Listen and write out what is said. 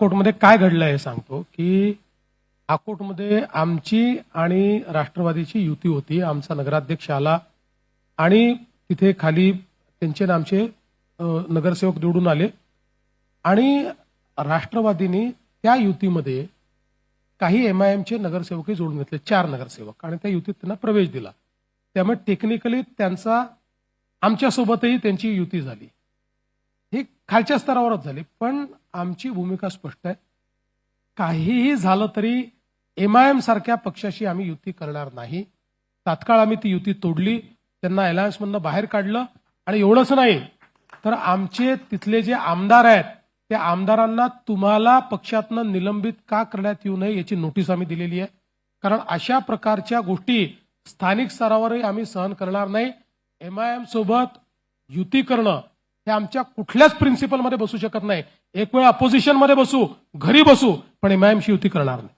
कोर्टमध्ये काय घडलं हे सांगतो की अकोटमध्ये आमची आणि राष्ट्रवादीची युती होती आमचा नगराध्यक्ष आला आणि तिथे खाली त्यांचे नामचे आमचे नगरसेवक निवडून आले. आणि राष्ट्रवादीने त्या युतीमध्ये काही एम आय एमचे नगरसेवकही जोडून घेतले चार नगरसेवक. आणि त्या युतीत त्यांना प्रवेश दिला. त्यामुळे टेक्निकली त्यांचा आमच्यासोबतही त्यांची युती झाली. ही खालच्या स्तरावरच झाली. पण आमची भूमिका स्पष्ट आहे. काहीही झालं तरी एम आय एम सारख्या पक्षाशी आम्ही युती करणार नाही. तात्काळ आम्ही ती युती तोडली. त्यांना अलायन्समधनं बाहेर काढलं. आणि एवढंच नाही तर आमचे तिथले जे आमदार आहेत त्या आमदारांना तुम्हाला पक्षातनं निलंबित का करण्यात येऊ नये याची नोटीस आम्ही दिलेली आहे. कारण अशा प्रकारच्या गोष्टी स्थानिक स्तरावरही आम्ही सहन करणार नाही. एम आय एम सोबत युती करणं हे आमच्या कुठल्याच प्रिन्सिपलमध्ये बसू शकत नाही. एक वेळ अपोजिशनमध्ये बसू घरी बसू पण एमआयएमशी युती करणार नाही.